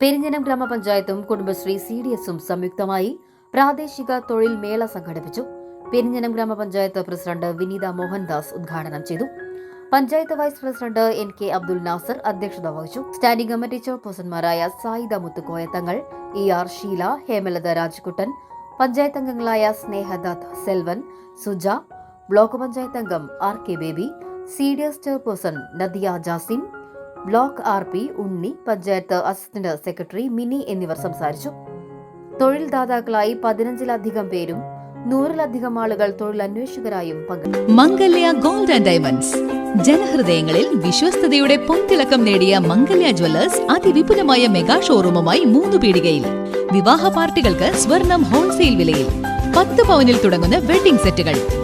പെരിഞ്ഞനം ഗ്രാമപഞ്ചായത്തും Kudumbashree C D എസും സംയുക്തമായി പ്രാദേശിക തൊഴിൽ മേള സംഘടിപ്പിച്ചു. പെരിഞ്ഞനം ഗ്രാമപഞ്ചായത്ത് പ്രസിഡന്റ് വിനീത മോഹൻദാസ് ഉദ്ഘാടനം ചെയ്തു. Panchayat vice president N K Abdul Nasar അധ്യക്ഷത വഹിച്ചു. സ്റ്റാൻഡിംഗ് കമ്മിറ്റി ചെയർപേഴ്സൺമാരായ സായിദ മുത്തുക്കോയ തങ്ങൾ ഇ ആർ ഷീല ഹേമലത രാജ്കുട്ടൻ പഞ്ചായത്ത് അംഗങ്ങളായ സ്നേഹദത്ത് സെൽവൻ സുജ ബ്ലോക്ക് പഞ്ചായത്ത് അംഗം R K Baby C D S chairperson Nadiya Jasim block R P Unni panchayat assistant secretary Mini എന്നിവർ സംസാരിച്ചു. തൊഴിൽദാതാക്കളായി പതിനഞ്ചിലധികം പേരും നൂറിലധികം ആളുകൾ തൊഴിലന്വേഷകരായും പങ്കെടുത്തു മംഗല്യ ഗോൾഡ് ആൻഡ് ഡയമണ്ട്സ്. ജനഹൃദയങ്ങളിൽ വിശ്വസ്തയുടെ പൊൻതിളക്കം നേടിയ മംഗല്യ ജ്വല്ലേഴ്സ് അതിവിപുലമായ മെഗാ ഷോറൂമുമായി മൂന്ന് പീടികയിൽ. വിവാഹ പാർട്ടികൾക്ക് സ്വർണം ഹോൾസെയിൽ വിലയിൽ. പത്ത് പവനിൽ തുടങ്ങുന്ന വെഡിംഗ് സെറ്റുകൾ.